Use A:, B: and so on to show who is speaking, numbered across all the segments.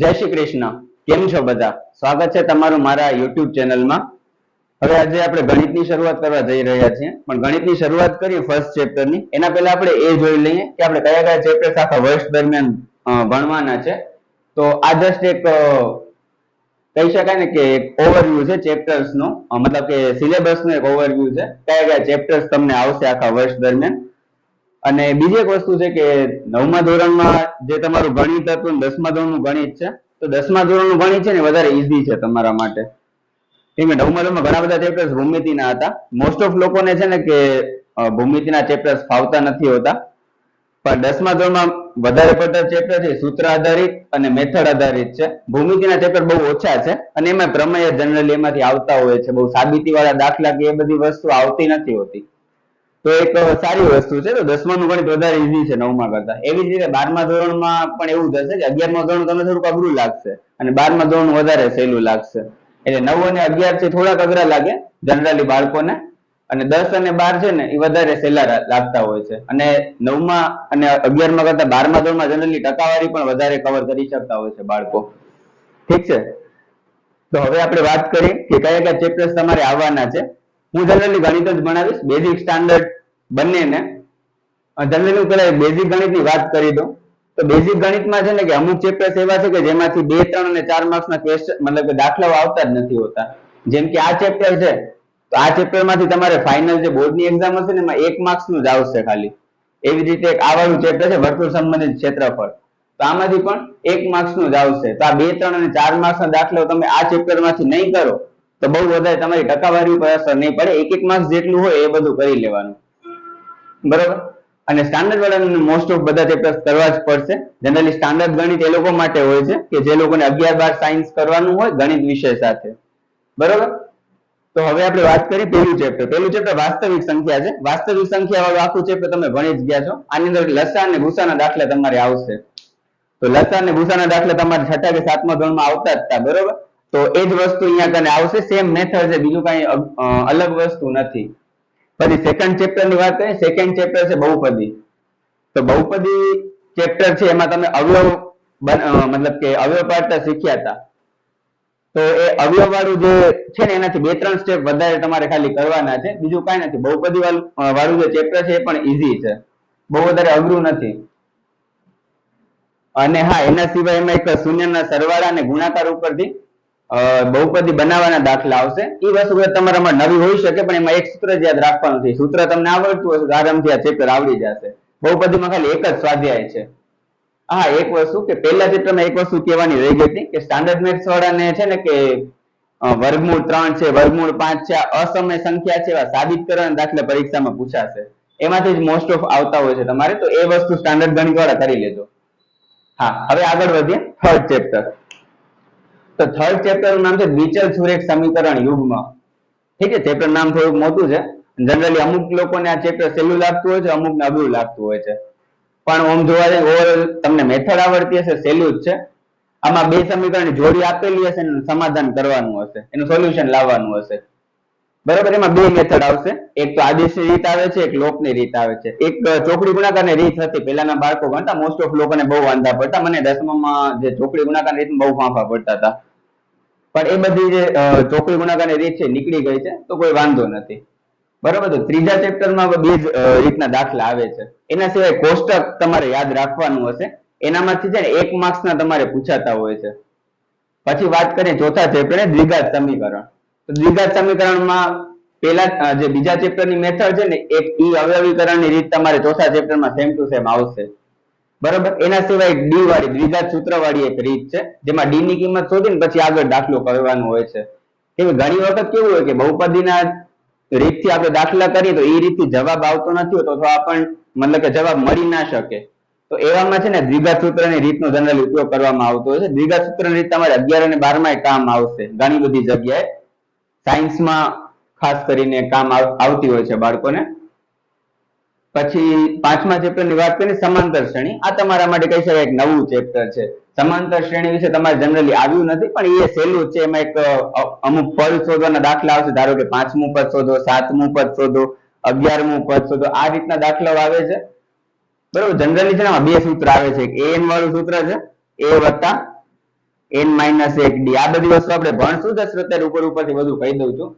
A: જય શ્રી કૃષ્ણ. કેમ છો બધા? સ્વાગત છે તમારું મારા યુટ્યુબ ચેનલમાં હવે આજે આપણે ગણિતની શરૂઆત કરવા જઈ રહ્યા છીએ. પણ ગણિતની શરૂઆત કરીએ ફર્સ્ટ ચેપ્ટરની એના પહેલા આપણે એ જોઈ લઈએ કે આપણે કયા કયા ચેપ્ટર્સ આખા વર્ષ દરમિયાન ભણવાના છે. તો આ જસ્ટ એક કહી શકાય ને કે એક ઓવરવ્યુ છે ચેપ્ટર્સ નો. મતલબ કે સિલેબસ નો એક ઓવરવ્યુ છે. કયા કયા ચેપ્ટર્સ તમને આવશે આખા વર્ષ દરમિયાન? અને બીજી એક વસ્તુ છે કે નવમા ધોરણમાં જે તમારું ગણિત હતું દસમા ધોરણનું ગણિત છે, તો દસમા ધોરણનું ગણિત છે ને વધારે ઈઝી છે તમારા માટે. કેમ કે નવમા ધોરણમાં ઘણા બધા ચેપ્ટર્સ ભૂમિતિના હતા. મોસ્ટ ઓફ લોકોને છે ને કે ભૂમિતિના ચેપ્ટર્સ ફાવતા નથી હોતા. પણ દસમા ધોરણમાં વધારે પડતા ચેપ્ટર છે, સૂત્ર આધારિત અને મેથડ આધારિત છે. ભૂમિતિના ચેપ્ટર બહુ ઓછા છે અને એમાં પ્રમેય જનરલી એમાંથી આવતા હોય છે. બહુ સાબિતી વાળા દાખલા કે એ બધી વસ્તુ આવતી નથી હોતી. તો એક સારી વસ્તુ છે. તો દસમાનું ગણિત વધારે ઈઝી છે નવમા કરતા. એવી જ રીતે બારમા ધોરણમાં પણ એવું થશે કે અગિયારમા ધોરણ તમને થોડુંક અઘરું લાગશે અને બારમા ધોરણ વધારે સહેલું લાગશે. એટલે નવ અને અગિયાર છે થોડાક અઘરા લાગે જનરલી બાળકોને. અને દસ અને બાર છે ને એ વધારે સહેલા લાગતા હોય છે. અને નવમા અને અગિયારમા કરતા બારમા ધોરણમાં જનરલી ટકાવારી પણ વધારે કવર કરી શકતા હોય છે બાળકો. ઠીક છે? તો હવે આપણે વાત કરીએ કે કયા કયા ચેપ્ટર્સ તમારે આવવાના છે. હું generally ગણિત જ ભણાવીશ, basic સ્ટાન્ડર્ડ બંનેને. generally હું પેલા બેઝિક ગણિતની વાત કરી દઉં. તો બેઝિક ગણિતમાં છે ને કે અમુક chapters એવા છે કે જેમાંથી બે, ત્રણ અને ચાર marks ના question, મતલબ કે દાખલાઓ આવતા જ નથી હોતા. જેમ કે આ ચેપ્ટર છે, તો આ ચેપ્ટરમાંથી તમારે ફાઇનલ જે બોર્ડની એક્ઝામ હશે ને એમાં એક માર્ક્સનું જ આવશે ખાલી. એવી રીતે એક વાળું ચેપ્ટર છે, વર્તુળ સંબંધિત ક્ષેત્રફળ. તો આમાંથી પણ એક માર્ક્સનું જ આવશે. તો આ બે, ત્રણ અને ચાર માર્ક્સ ના દાખલાઓ તમે આ ચેપ્ટરમાંથી નહીં કરો. તો બહુ વધારે તમારી ટકાવારી ઉપર અસર નહીં પડે. એક એક માર્ક્સ જેટલું હોય એ બધું કરી લેવાનું. બરાબર? અને સ્ટાન્ડર્ડ વાળાને મોસ્ટ ઓફ બધા ચેપ્ટર્સ કરવા જ પડશે. જનરલી સ્ટાન્ડર્ડ ગણિત એ લોકો માટે હોય છે કે જે લોકોને અગિયાર બાર સાયન્સ કરવાનું હોય ગણિત વિષય સાથે. બરાબર? તો હવે આપણે વાત કરી પહેલું ચેપ્ટર પહેલું ચેપ્ટર વાસ્તવિક સંખ્યા છે. વાસ્તવિક સંખ્યા વાળું આખું ચેપ્ટર તમે ભણી જ ગયા છો. આની અંદર લસા અને ભૂસાના દાખલા તમારે આવશે. તો લસા અને ભૂસાના દાખલા તમારે છઠ્ઠા કે સાતમા ધોરણમાં આવતા જ હતા. બરોબર? તો એ જ વસ્તુ અહીંયા કને આવશે. સેમ મેથડ છે. બીજું કઈ અલગ વસ્તુ નથી. પછી સેકન્ડ ચેપ્ટરની વાત કરીએ. સેકન્ડ ચેપ્ટર છે બહુપદી. તો બહુપદી ચેપ્ટર છે. એમાં તમે અવયવ મતલબ કે અવયવ પાડતા શીખ્યા હતા. તો એ અવયવ વાળું જે છે ને, એનાથી બે, ત્રણ સ્ટેપ વધારે તમારે ખાલી કરવાના છે. બીજું કાંઈ નથી. બહુપદી વાળું જે ચેપ્ટર છે એ પણ ઈઝી છે. બહુ વધારે અઘરું નથી. અને હા, એના સિવાય એમાં એક શૂન્યના સરવાળા અને ગુણાકાર ઉપરથી બહુપદી બનાવવાના દાખલા આવશે. એ વસ્તુ તમારામાં નવી હોઈ શકે, પણ એમાં એક સૂત્ર જ યાદ રાખવાનું છે. સૂત્ર તમને આવડતું હોય આરામથી આ ચેપ્ટર આવડી જશે. બહુપદીમાં ખાલી એક જ સ્વાધ્યાય છે. હા, એક વસ્તુ કે પહેલા ચેપ્ટરમાં એક વસ્તુ કહેવાની રહી ગઈ હતી કે સ્ટાન્ડર્ડ મેથ્સ વાળાને છે ને કે વર્ગમૂળ ત્રણ છે, વર્ગમૂળ પાંચ છે અસમય સંખ્યા છે, એવા સાબિત કરવાના દાખલા પરીક્ષામાં પૂછાશે. એમાંથી જ મોસ્ટ ઓફ આવતા હોય છે તમારે, તો એ વસ્તુ સ્ટાન્ડર્ડ ગણિત વાળા કરી લેજો. હા, હવે આગળ વધીએ. થર્ડ ચેપ્ટર તો થર્ડ ચેપ્ટરનું નામ છે દ્વિચલ સુરેખ સમીકરણ યુગ્મ. ઠીક છે? ચેપ્ટર નામ થોડુંક મોટું છે. જનરલી અમુક લોકોને આ ચેપ્ટર સહેલું લાગતું હોય છે, અમુકને અઘરું લાગતું હોય છે. પણ આમ જોવા જઈએ ઓવરઓલ તમને મેથડ આવડતી હશે, સહેલું જ છે. આમાં બે સમીકરણ જોડી આપેલી હશે એનું સમાધાન કરવાનું હશે. એનું સોલ્યુશન લાવવાનું હશે. બરાબર? એમાં બે મેથડ આવશે. એક તો આદેશની રીત આવે છે, એક લોકની રીત આવે છે. એક ચોકડી ગુણાકારની રીત હતી. પહેલાના બાળકો ભણતા મોસ્ટ ઓફ લોકોને બહુ વાંધા પડતા. મને દસમામાં જે ચોકડી ગુણાકારની રીત બહુ ફાંફા પડતા હતા. પણ એ બધી જે ચોકડી ગુણાકારની રીત છે, નીકળી ગઈ છે, તો કોઈ વાંધો નથી. બરોબર તો ત્રીજા ચેપ્ટરમાં બે જ રીતના દાખલા આવે છે. એના સિવાય કોષ્ટક તમારે યાદ રાખવાનું હશે. એનામાંથી છે ને, એક માર્ક્સ ના તમારે પૂછાતા હોય છે. પછી વાત કરીએ ચોથા ચેપ્ટર દ્વિઘાત સમીકરણ. તો દ્વિઘાત સમીકરણમાં પેલા જે બીજા ચેપ્ટરની મેથડ છે ને, એક ઈ અવયવીકરણની રીત તમારે ચોથા ચેપ્ટરમાં સેમ ટુ સેમ આવશે. બરાબર? એના સિવાય d વાળી દ્વિઘાત સૂત્ર વાળી એક રીત છે, જેમાં d ની કિંમત શોધીને પછી આગળ દાખલો કરવાનો હોય છે. કેમ ઘણી વખત કેવું હોય કે બહુપદીના રીતથી આપણે દાખલા કરીએ તો એ રીતથી જવાબ આવતો નથી હોતો, અથવા આપણને મતલબ કે જવાબ મળી ના શકે. તો એવામાં છે ને દ્વિઘાત સૂત્રની રીતનો જનરલી ઉપયોગ કરવામાં આવતો હોય છે. દ્વિઘાત સૂત્રની રીત તમારે અગિયાર અને બારમાં કામ આવશે, ઘણી બધી જગ્યાએ. સાયન્સમાં ખાસ કરીને કામ આવતી હોય છે બાળકોને. પછી પાંચમા ની વાત કરીએ, સમાંતર શ્રેણી. આ તમારા માટે કહી શકાય એક નવું ચેપ્ટર છે. સમાંતર શ્રેણી વિશે તમારે જનરલી આવ્યું નથી, પણ એ સહેલું છે. એમાં એક અમુક પદ શોધવાના દાખલા આવશે. ધારો કે પાંચમું પદ શોધો, સાતમું પદ શોધો, અગિયારમું પદ શોધો, આ રીતના દાખલાઓ આવે છે. બરોબર? જનરલી છે ને બે સૂત્ર આવે છે. એક વાળું સૂત્ર છે. A વત્તા એન માઇનસ એક ડી આ બધી વસ્તુ આપણે ભણશું જ અત્યારે ઉપર ઉપરથી બધું કહી દઉં છું.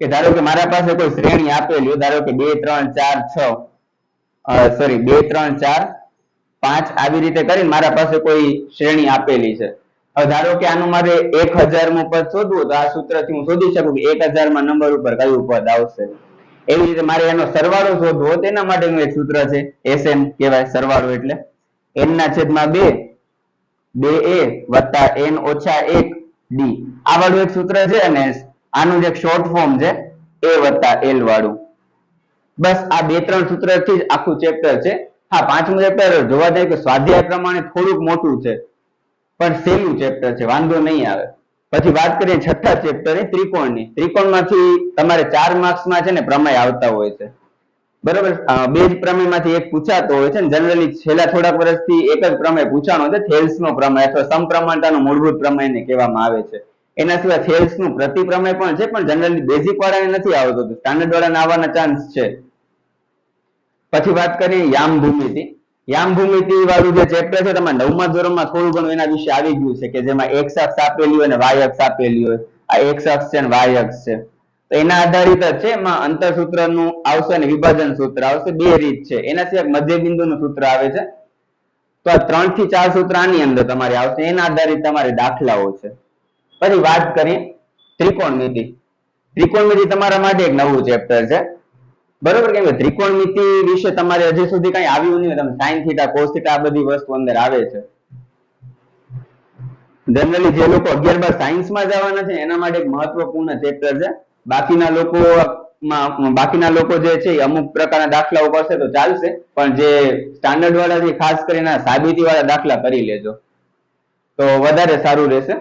A: કે ધારો કે મારા પાસે કોઈ શ્રેણી આપેલી ધારો કે બે, ત્રણ, ચાર, છ સોરી બે, ત્રણ, ચાર, પાંચ આવી રીતે કરીને મારા પાસે કોઈ શ્રેણી આપેલી છે. ધારો કે આનું મારે એક હજાર મુ પદ શોધવું તો આ સૂત્રથી હું શોધી શકું કે એક હજારમાં નંબર ઉપર કયું પદ આવશે. એવી રીતે મારે એનો સરવાળો શોધવો તેના માટેનું એક સૂત્ર છે એસએમ કહેવાય, સરવાળો એટલે. એન ના છેદમાં બે બે એ વત્તા એન ઓછા એક ડી. આ વાળું એક સૂત્ર છે અને આનું જે શોર્ટ ફોર્મ છે, એ વત્તા એલ વાળું. બસ આ બે ત્રણ સૂત્રથી જ આખું ચેપ્ટર છે. હા, પાંચમું ચેપ્ટર જોવા જઈએ તો સ્વાધ્યાય પ્રમાણે થોડુંક મોટું છે, પણ સહેલું ચેપ્ટર છે, વાંધો નહીં આવે. પછી વાત કરીએ છઠ્ઠા ચેપ્ટર ત્રિકોણની. ત્રિકોણમાંથી તમારે ચાર માર્ક્સમાં છે ને પ્રમેય આવતા હોય છે. બરોબર? બે જ પ્રમેયમાંથી એક પૂછાતો હોય છે જનરલી છેલ્લા થોડાક વર્ષથી એક જ પ્રમેય પૂછાણો છે થેલ્સ નો પ્રમેય અથવા સમપ્રમાણતાનો મૂળભૂત પ્રમેયને કહેવામાં આવે છે. એના સિવાય થેલ્સનું પ્રતિપ્રમેય પણ છે, પણ જનરલી બેઝિક વાળાને નથી આવતો સ્ટાન્ડર્ડ વાળાને આવવાના ચાન્સ છે. પછી વાત કરીએ યામ ભૂમિતિ યામ ભૂમિતિ વાળું જે ચેપ્ટર છે તમારે નવમા ધોરણમાં થોડું ઘણું એના વિશે આવી ગયું છે કે જેમાં એક અક્ષ આપેલી હોય અને વાય અક્ષ આપેલી હોય. આ એક અક્ષ છે અને અક્ષ છે. તો એના આધારિત જ છે, એમાં અંતરનું આવશે અને વિભાજન સૂત્ર આવશે, બે રીત છે. એના સિવાય મધ્ય બિંદુ નું સૂત્ર આવે છે. તો આ ત્રણથી ચાર સૂત્ર આની અંદર તમારે આવશે. એના આધારિત તમારે દાખલાઓ છે. પછી વાત કરીએ ત્રિકોણમિતિ. ત્રિકોણમિતિ તમારા માટે એક નવું ચેપ્ટર છે. બરોબર કેમ કે ત્રિકોણમિતિ વિશે તમારે હજી સુધી કઈ આવ્યું નહીં તમે સાઈન થીટા કોસ થીટા આ બધી વસ્તુ અંદર આવે છે. જનરલી જે લોકો અગિયાર બાર સાયન્સમાં જવાના છે, એના માટે એક મહત્વપૂર્ણ ચેપ્ટર છે. બાકીના લોકો બાકીના લોકો જે છે અમુક પ્રકારના દાખલાઓ કરશે તો ચાલશે. પણ જે સ્ટાન્ડર્ડ વાળા છે ખાસ કરીને સાબિતી વાળા દાખલા કરી લેજો. તો વધારે સારું રહેશે.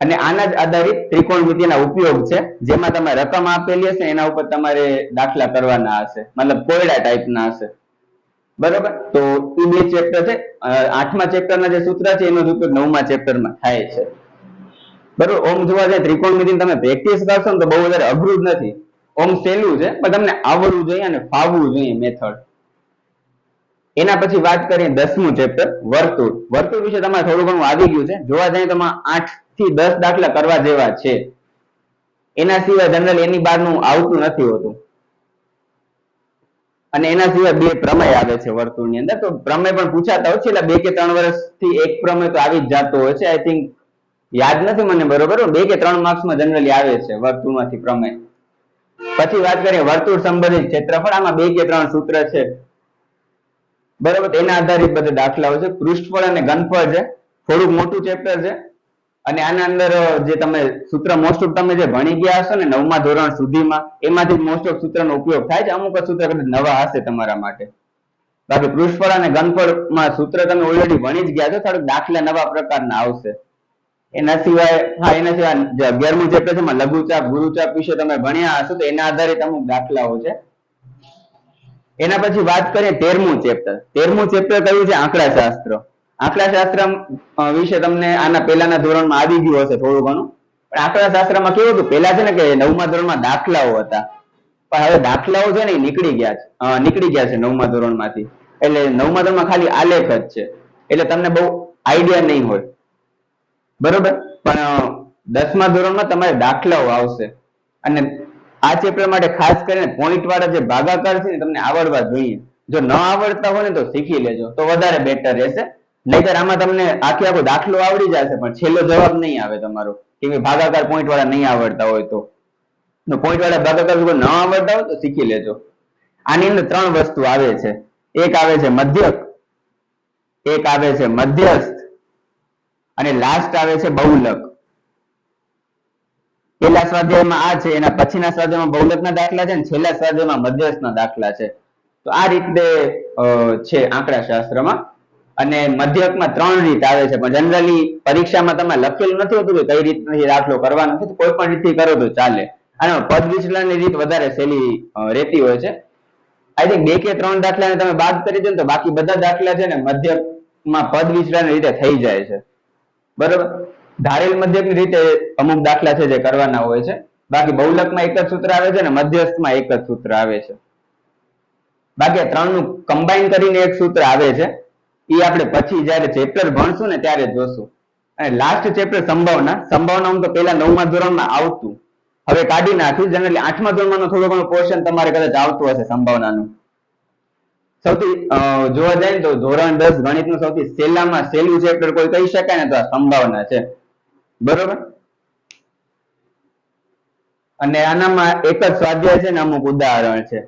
A: અને આના જ આધારિત ત્રિકોણમિતિના ઉપયોગ છે, જેમાં તમે રકમ આપેલી હશે, એના ઉપર તમારે દાખલા કરવાના હશે, મતલબ કોયડા ટાઈપના હશે. બરોબર? તો એ બે ચેપ્ટર છે આઠમા ચેપ્ટરના જે સૂત્ર છે, એનો ઉપયોગ નવમા ચેપ્ટરમાં થાય છે. બરોબર? ઓમ જોવા જાય ત્રિકોણમિતિ તમે પ્રેક્ટિસ કરશો ને તો બહુ વધારે અઘરું નથી. ઓમ સહેલું છે, પણ તમને આવડવું જોઈએ અને ફાવવું જોઈએ મેથડ એના પછી વાત કરીએ દસમું ચેપ્ટર વર્તુળ. વર્તુળ વિશે તમારે થોડું ઘણું આવી ગયું છે. જોવા જઈએ તો આઠ થી દસ દાખલા કરવા જેવા છે. એના સિવાય જનરલ એની બહારનું આવતું નથી હોતું. અને એના સિવાય બે પ્રમેય આવે છે વર્તુળની અંદર. તો પ્રમેય પણ પૂછાતા હોય છે, એટલે બે કે ત્રણ વર્ષથી એક પ્રમેય તો આવી જ જતો હોય છે. આઈ થિંક યાદ નથી મને બરોબર બે કે ત્રણ માર્ક્સમાં જનરલી આવે છે વર્તુળમાંથી પ્રમેય. પછી વાત કરીએ વર્તુળ સંબંધિત ક્ષેત્રફળ. આમાં બે કે ત્રણ સૂત્ર છે. બરોબર? એના આધારિત બધા દાખલાઓ છે. પૃષ્ઠફળ અને ઘનફળ છે. થોડુંક મોટું ચેપ્ટર છે. અને આના અંદર જે તમે સૂત્ર most of તમે જે ભણી ગયા હશો ને નવમા ધોરણ સુધીમાં, એમાંથી most of સૂત્રનો ઉપયોગ થાય છે. અમુક સૂત્ર કદાચ નવા હશે તમારા માટે. બાકી પૃષ્ઠફળ અને ઘનફળમાં સૂત્ર તમે ઓલરેડી ભણી જ ગયા છો, થોડુંક દાખલા નવા પ્રકારના આવશે. એના સિવાય, હા, એના સિવાય અગિયારમું ચેપ્ટર છે, એમાં લઘુચાપ, ગુરુચાપ વિશે તમે ભણ્યા હશો, તો એના આધારિત અમુક દાખલાઓ છે. એના પછી વાત કરીએ તેરમું ચેપ્ટર. તેરમું ચેપ્ટર કયું છે? આંકડા શાસ્ત્ર આંકડા શાસ્ત્ર વિશે તમને આના પહેલાના ધોરણમાં આવી ગયું હશે થોડું ઘણું. પણ આંકડા શાસ્ત્રમાં કેવું હતું? પહેલા છે ને કે નવમા ધોરણમાં દાખલાઓ હતા. પણ હવે દાખલાઓ છે ને નીકળી ગયા નીકળી ગયા છે નવમા ધોરણમાંથી. એટલે નવમા ધોરણમાં ખાલી આલેખ જ છે. એટલે તમને બહુ આઈડિયા નહીં હોય. બરોબર? પણ દસમા ધોરણમાં તમારે દાખલાઓ આવશે. અને આ ચેપ્ટર માટે ખાસ કરીને પોઈન્ટ વાળા જે ભાગાકાર છે ને તમને આવડવા જોઈએ. જો ન આવડતા હોય ને તો શીખી લેજો. તો વધારે બેટર રહેશે. નહીતર આમાં તમને આખે આખો દાખલો આવડી જશે, પણ છેલ્લો જવાબ નહીં આવે તમારો. કેમ કે ભાગાકાર પોઈન્ટ વાળા નહીં આવડતા હોય તો. પોઈન્ટ વાળા ભાગાકાર ન આવડતા હોય તો શીખી લેજો. આની અંદર ત્રણ વસ્તુ આવે છે. એક આવે છે મધ્યક એક આવે છે મધ્યસ્થ, અને લાસ્ટ આવે છે બહુલક. પેલા સ્વાધ્યાયમાં આ છે, એના પછીના સ્વાધ્યાયમાં બહુલકના દાખલા છે, અને છેલ્લા સ્વાધ્યાયમાં મધ્યસ્થના દાખલા છે. તો આ રીતે છે આંકડા શાસ્ત્રમાં અને મધ્યકમાં ત્રણ રીત આવે છે. પણ જનરલી પરીક્ષામાં તમે લખેલું નથી હોતું કે કઈ રીતથી દાખલો કરવાનો છે કોઈ પણ રીતથી કરો તો ચાલે. અને પદ વિચલનની રીત વધારે સહેલી રહેતી હોય છે. i think બે કે ત્રણ દાખલા તમે બાદ કરી દો ને તો બાકી બધા દાખલા છે ને મધ્યકમાં પદ વિચલનની રીતે થઈ જાય છે. બરોબર? ધારેલ મધ્યકની રીતે અમુક દાખલા છે જે કરવાના હોય છે. બાકી બહુલકમાં એક જ સૂત્ર આવે છે અને મધ્યસ્થમાં એક જ સૂત્ર આવે છે. બાકી ત્રણ ત્રણનું કમ્બાઈન કરીને એક સૂત્ર આવે છે. એ આપણે પછી જ્યારે ચેપ્ટર ભણશું ને ત્યારે જોશું. અને લાસ્ટ ચેપ્ટર સંભાવના સંભાવના તો પહેલા નવમા ધોરણમાં આવતું. હવે કાઢી નાખ્યું જનરલી આઠમા ધોરણમાં થોડો ઘણો પોર્શન તમારે કદાચ આવતું હશે સંભાવનાનું. સૌથી જોવા જાય ને તો ધોરણ દસ ગણિતનું સૌથી સહેલામાં સહેલું ચેપ્ટર કોઈ કહી શકાય ને તો આ સંભાવના છે. બરોબર? અને આનામાં એક જ સ્વાધ્યાય છે ને અમુક ઉદાહરણ છે.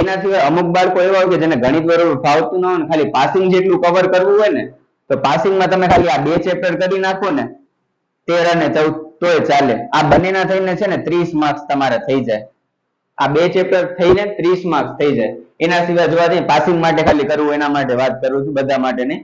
A: એના સિવાય અમુક બાળકો એવા હોય કે જેને ગણિત બરોબર ફાવતું ના હોય ને ખાલી પાસિંગ જેટલું કવર કરવું હોય ને, તો પાસિંગમાં તમે ખાલી આ બે ચેપ્ટર કરી નાખો ને, તેર અને ચૌદ તોય ચાલે. આ બંનેના થઈને છે ને ત્રીસ માર્ક્સ તમારે થઈ જાય. આ બે ચેપ્ટર થઈને ત્રીસ માર્ક્સ થઈ જાય. એના સિવાય જોવા જઈએ પાસિંગ માટે ખાલી કરવું, એના માટે વાત કરું છું, બધા માટે નહીં.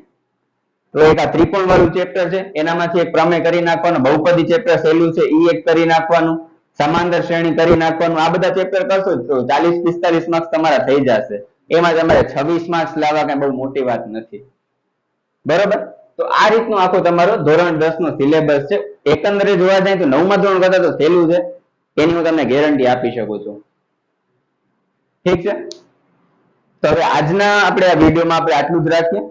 A: તો એક આ ત્રિકોણ વાળું ચેપ્ટર છે, એનામાંથી એક પ્રમેય કરી નાખવાનું, બહુપદી ચેપ્ટર સહેલું છે એ એક કરી નાખવાનું. સમાંતર શ્રેણી કરી નાખવાનું. આ બધા chapter કરશો તો ચાલીસ, પિસ્તાલીસ marks તમારા થઈ જશે. એમાં તમારે છવ્વીસ marks લાવવા કઈ બહુ મોટી વાત નથી. બરોબર? તો આ રીતનું આખો તમારો ધોરણ દસ નો સિલેબસ છે. એકંદરે જોવા જાય તો નવમા ધોરણ કરતા તો સહેલું છે. એની હું તમને ગેરંટી આપી શકું છું. ઠીક છે? તો હવે આજના આપણે આ વિડીયોમાં આપણે આટલું જ રાખીએ.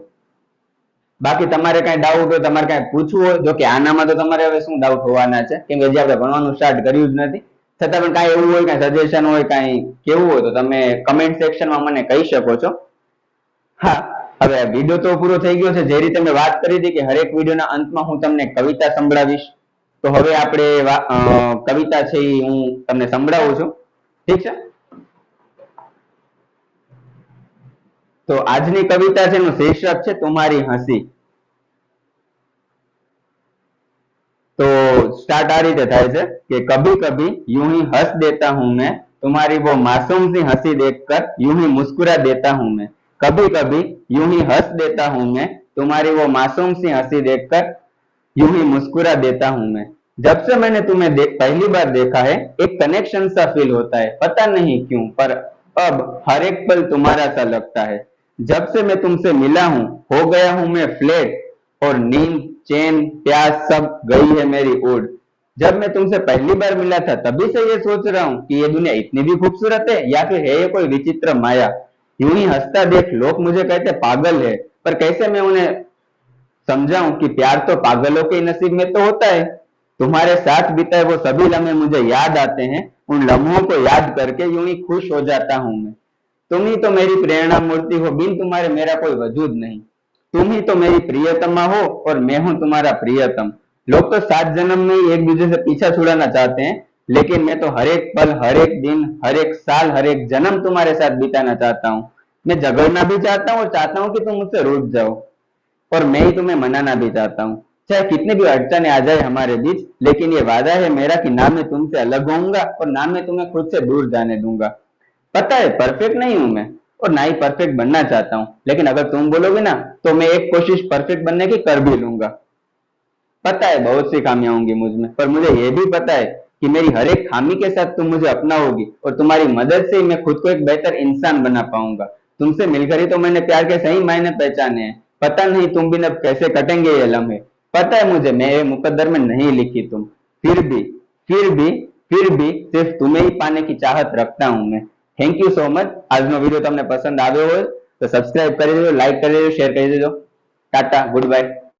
A: બાકી તમારે કઈ doubt હોય, તમારે કઈ પૂછવું હોય જો કે આનામાં તો તમારે હવે શું doubt હોવાના છે? કેમ કે હજી આપણે ભણવાનું start કર્યું જ નથી. છતાં પણ કાંઈ એવું હોય, કાંઈ suggestion હોય, કાંઈ કેવું હોય, તો તમે comment section માં મને કહી શકો છો. હા, હવે વીડિયો તો પૂરો થઈ ગયો છે. જે રીતે મેં વાત કરી હતી કે હરેક વિડીયોના અંતમાં હું તમને કવિતા સંભળાવીશ. તો હવે આપણે કવિતા છે એ હું તમને સંભળાવું છું. ઠીક છે? તો આજની કવિતા છે એનું શીર્ષક છે તમારી હસી तो स्टार्ट आ रीते થાય છે કે कभी कभी यूं ही हंस देता हूं मैं तुम्हारी वो मासूम सी हंसी देखकर यूं ही मुस्कुरा देता हूं मैं कभी कभी यूं ही हंस देता हूं मैं तुम्हारी वो मासूम सी हंसी देखकर यूं ही मुस्कुरा देता हूं मैं जब से मैंने तुम्हें देख पहली बार देखा है एक कनेक्शन सा फील होता है पता नहीं क्यों पर अब हर एक पल तुम्हारा सा लगता है जब से मैं तुमसे मिला हूँ, हो गया हूँ मैं फ्लैट और नींद, चैन, प्यास सब गई है मेरी ओर। जब मैं तुमसे पहली बार मिला था, तभी से ये सोच रहा हूँ कि ये दुनिया इतनी भी खूबसूरत है, या फिर है ये कोई विचित्र माया? यूँ ही हंसता देख लोग मुझे कहते, पागल है। पर कैसे मैं उन्हें समझाऊं कि प्यार तो पागलों के नसीब में तो होता है? तुम्हारे साथ बिताए वो सभी लम्हे मुझे याद आते हैं, उन लम्हों को याद करके यूँ ही खुश हो जाता हूँ मैं। तुम ही तो मेरी प्रेरणा मूर्ति हो, बिन तुम्हारे मेरा कोई वजूद नहीं। तुम ही तो मेरी प्रियतमा हो और मैं हूँ तुम्हारा प्रियतम। लोग तो सात जन्म में एक दूसरे से पीछा छुड़ाना चाहते हैं, लेकिन मैं तो हर एक पल, हर एक दिन, हर एक साल, हर एक जन्म तुम्हारे साथ बिताना चाहता हूँ। मैं झगड़ना भी चाहता हूँ और चाहता हूँ कि तुम मुझसे रूठ जाओ। और मैं ही तुम्हें मनाना भी चाहता हूँ। चाहे कितनी भी अड़चने आ जाए हमारे बीच, लेकिन ये वादा है मेरा कि ना मैं तुमसे अलग होऊँगा और ना मैं तुम्हें खुद से दूर जाने दूँगा। पता है परफेक्ट नहीं हूँ मैं। और ना ही परफेक्ट बनना चाहता हूँ। लेकिन अगर तुम बोलोगे ना तो मैं एक कोशिश परफेक्ट बनने की कर भी लूँगा। पता है, बहुत सी खामियाँ होंगी मुझमें। पर मुझे ये भी पता है कि मेरी हर एक खामी के साथ तुम मुझे अपनाओगी और तुम्हारी मदद से ही मैं खुद को एक बेहतर इंसान बना पाऊँगा। तुमसे मिलकर ही तो मैंने प्यार के सही मायने पहचाने हैं। पता नहीं तुम बिन अब कैसे कटेंगे ये लम्हे। पता है मुझे, मैं ये मुकद्दर में नहीं लिखी तुम। फिर भी फिर भी फिर भी सिर्फ़ तुम्हें ही पाने की चाहत रखता हूँ मैं। થેન્ક યુ સો મચ આજનો વીડિયો તમને પસંદ આવ્યો હોય તો સબસ્ક્રાઇબ કરી દેજો લાઈક કરી દેજો શેર કરી દેજો. Tata good bye